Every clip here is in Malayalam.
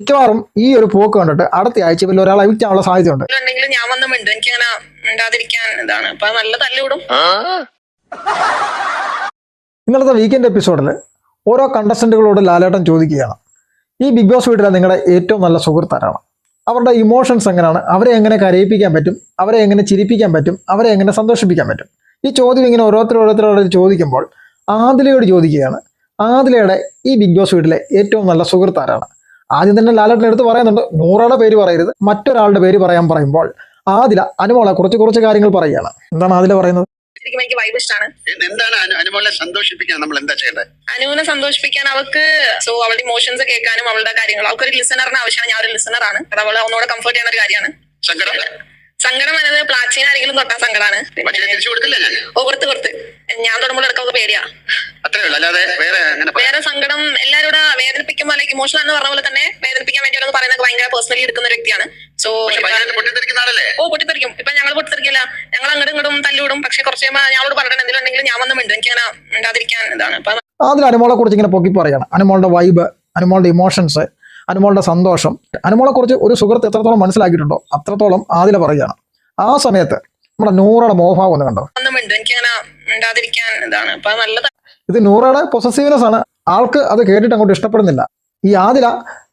മിക്കവാറും ഈ ഒരു പോക്ക് കണ്ടിട്ട് അടുത്ത ആഴ്ച വലിയ ഒരാൾ അയച്ചാനുള്ള സാധ്യതയുണ്ട് ഞാൻ വന്ന് മിണ്ടും എനിക്ക് അങ്ങനെ മിണ്ടാതിരിക്കാൻ ഇതാണ്. അപ്പൊ നല്ല തല്ലുവിടും. ഇന്നലത്തെ വീക്കെൻഡ് എപ്പിസോഡിൽ ഓരോ കണ്ടസ്റ്റന്റുകളോട് ലാലേട്ടൻ ചോദിക്കുകയാണ്. ഈ ബിഗ് ബോസ് വീട്ടിലെ നിങ്ങളുടെ ഏറ്റവും നല്ല സുഹൃത്താരാണ്. അവരുടെ ഇമോഷൻസ് എങ്ങനെയാണ്? അവരെ എങ്ങനെ കരയിപ്പിക്കാൻ പറ്റും? അവരെ എങ്ങനെ ചിരിപ്പിക്കാൻ പറ്റും? അവരെ എങ്ങനെ സന്തോഷിപ്പിക്കാൻ പറ്റും? ഈ ചോദ്യം ഇങ്ങനെ ഓരോരുത്തർ ഓരോരുത്തരോട് ചോദിക്കുമ്പോൾ ആദിലയോട് ചോദിക്കുകയാണ്. ആദിലയുടെ ഈ ബിഗ് ബോസ് വീട്ടിലെ ഏറ്റവും നല്ല സുഹൃത്താരാണ്. ആദ്യം തന്നെ ലാലേട്ടൻ എടുത്ത് പറയുന്നുണ്ട്. നൂറയുടെ പേര് പറയരുത്. മറ്റൊരാളുടെ പേര് പറയാൻ പറയുമ്പോൾ ആദില അനുമോളെ കുറച്ച് കുറച്ച് കാര്യങ്ങൾ പറയുകയാണ്. എന്താണ് ആദില പറയുന്നത്? ശരിക്കും എനിക്ക് വൈബ് ഇഷ്ടമാണ് എന്താണ് അനു- അനുമോളെ സന്തോഷിപ്പിക്കാൻ നമ്മൾ എന്താ ചെയ്യേണ്ടത്? അനുവിനെ സന്തോഷിപ്പിക്കാൻ അവൾക്ക് സോ അവളുടെ ഇമോഷൻസ് കേൾക്കാനും അവളുടെ കാര്യങ്ങൾ അവൾക്ക് ഒരു ലിസണറിന് ആവശ്യമാണ്. ഞാൻ ഒരു ലിസണർ ആണ്. അത് അവളെ ഒന്നുകൂടെ കംഫർട്ട് ചെയ്യുന്ന ഒരു കാര്യമാണ്. സങ്കടം? സങ്കടം എന്നത് പ്ലാച്ചിന് ആരെങ്കിലും തൊട്ടാ സങ്കടമാണ് ഓ കൊടുത്ത് കൊടുത്ത്. ഞാൻ തുടങ്ങുമ്പോൾ ഇടക്കൊക്കെ പേടിയാ. അത്രേ ഉള്ളൂ അല്ലാതെ വേറെ അങ്ങനെ വേറെ സങ്കടം എല്ലാവരും വേദനിപ്പിക്കും വേദനിപ്പിക്കുമ്പോൾ ലൈക്ക് ഇമോഷണൽ എന്ന് പറഞ്ഞ പോലെ തന്നെ വേദനിപ്പിക്കാൻ വേണ്ടി പറയുന്നത് ഭയങ്കര പേഴ്സണലി എടുക്കുന്ന ഒരു വ്യക്തിയാണ്. സോ പക്ഷെ പൊട്ടിത്തെറിക്കുന്ന ആളല്ലേ? ഓ പൊട്ടിത്തെറിക്കും. ഇപ്പൊ ഞങ്ങൾ പൊട്ടിത്തെറിക്കില്ല. ഞങ്ങൾ അങ്ങോട്ടും ഇങ്ങോട്ടും തല്ലുവിടും പക്ഷെ കുറച്ച് കഴിയുമ്പോൾ ഞങ്ങളോട് പറഞ്ഞിട്ട് എന്തെങ്കിലും ഉണ്ടെങ്കിൽ ഞാൻ വന്ന് മിണ്ടും. എനിക്ക് അങ്ങനെ ഉണ്ടാതിരിക്കാൻ ഇതാണ്. അപ്പൊ അതിൽ അനുമോളെ കുറിച്ച് ഇങ്ങനെ പൊക്കി പറയാണ്. അനുമോളുടെ വൈബ് അനുമോളുടെ ഇമോഷൻസ് അനുമോളുടെ സന്തോഷം. അനുമോളെ കുറിച്ച് ഒരു സുഹൃത്ത് എത്രത്തോളം മനസ്സിലാക്കിയിട്ടുണ്ടോ അത്രത്തോളം ആദില പറയുകയാണ്. ആ സമയത്ത് നമ്മുടെ നൂറയുടെ മോഹഭാവം ഒന്ന് കണ്ടോ? ഒന്നും മിണ്ടും. എനിക്ക് അങ്ങനെ ഉണ്ടാതിരിക്കാൻ ഇതാണ്. അപ്പൊ നല്ല ഇത് നൂറയുടെ പൊസസീവ്നെസ് ആണ്. ആൾക്ക് അത് കേട്ടിട്ട് അങ്ങോട്ട് ഇഷ്ടപ്പെടുന്നില്ല. ഈ ആദില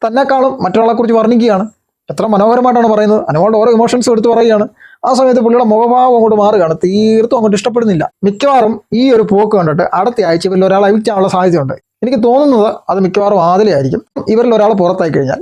തന്നെക്കാളും മറ്റൊരാളെ കുറിച്ച് വർണിക്കുകയാണ്. എത്ര മനോഹരമായിട്ടാണ് പറയുന്നത്. അനുമോളുടെ ഓരോ ഇമോഷൻസും എടുത്ത് പറയുകയാണ്. ആ സമയത്ത് പുള്ളിയുടെ മുഖഭാവം അങ്ങോട്ട് മാറുകയാണ്. തീർത്തും അങ്ങോട്ട് ഇഷ്ടപ്പെടുന്നില്ല. മിക്കവാറും ഈ ഒരു പോക്ക് കണ്ടിട്ട് അടുത്ത ആഴ്ച ഇവരിൽ ഒരാൾ സാധ്യത സാധ്യതയുണ്ട്. എനിക്ക് തോന്നുന്നത് അത് മിക്കവാറും ആദിലയായിരിക്കും ഇവരിൽ ഒരാൾ പുറത്തായി കഴിഞ്ഞാൽ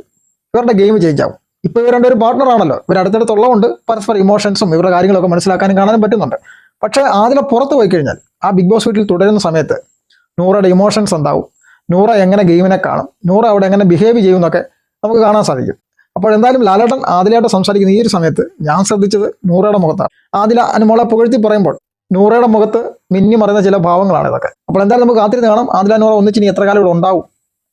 ഇവരുടെ ഗെയിം ചേഞ്ച് ആവും. ഇപ്പൊ ഇവർ രണ്ടൊരു പാർട്ണർ ആണല്ലോ. ഇവർ അടുത്തടുത്തുള്ളതുകൊണ്ട് പരസ്പര ഇമോഷൻസും ഇവരുടെ കാര്യങ്ങളൊക്കെ മനസ്സിലാക്കാനും കാണാനും പറ്റുന്നുണ്ട്. പക്ഷേ ആദില പുറത്ത് പോയി കഴിഞ്ഞാൽ ആ ബിഗ് ബോസ് വീട്ടിൽ തുടരുന്ന സമയത്ത് നൂറയുടെ ഇമോഷൻസ് എന്താവും നൂറ എങ്ങനെ ഗെയിമിനെ കാണും? നൂറ അവിടെ എങ്ങനെ ബിഹേവ് ചെയ്യും എന്നൊക്കെ നമുക്ക് കാണാൻ സാധിക്കും. അപ്പോൾ എന്തായാലും ലാലേട്ടൻ ആദിലായിട്ട് സംസാരിക്കുന്ന ഈ ഒരു സമയത്ത് ഞാൻ ശ്രദ്ധിച്ചത് നൂറയുടെ മുഖത്താണ്. ആദില അനുമോളെ പുകഴ്ത്തി പറയുമ്പോൾ നൂറയുടെ മുഖത്ത് മിന്നി മറയുന്ന ചില ഭാവങ്ങളാണ് ഇതൊക്കെ. അപ്പോൾ എന്തായാലും നമുക്ക് കാത്തിരുന്ന് കാണാം. ആദില നൂറ ഒന്നിച്ചിനി എത്ര കാലം ഇവിടെ ഉണ്ടാവും?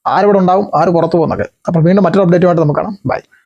ആരിവിടെ ഉണ്ടാവും? ആര് പുറത്തു പോകുന്നൊക്കെ അപ്പോൾ വീണ്ടും മറ്റൊരു അപ്ഡേറ്റുമായിട്ട് നമുക്ക് കാണാം. ബൈ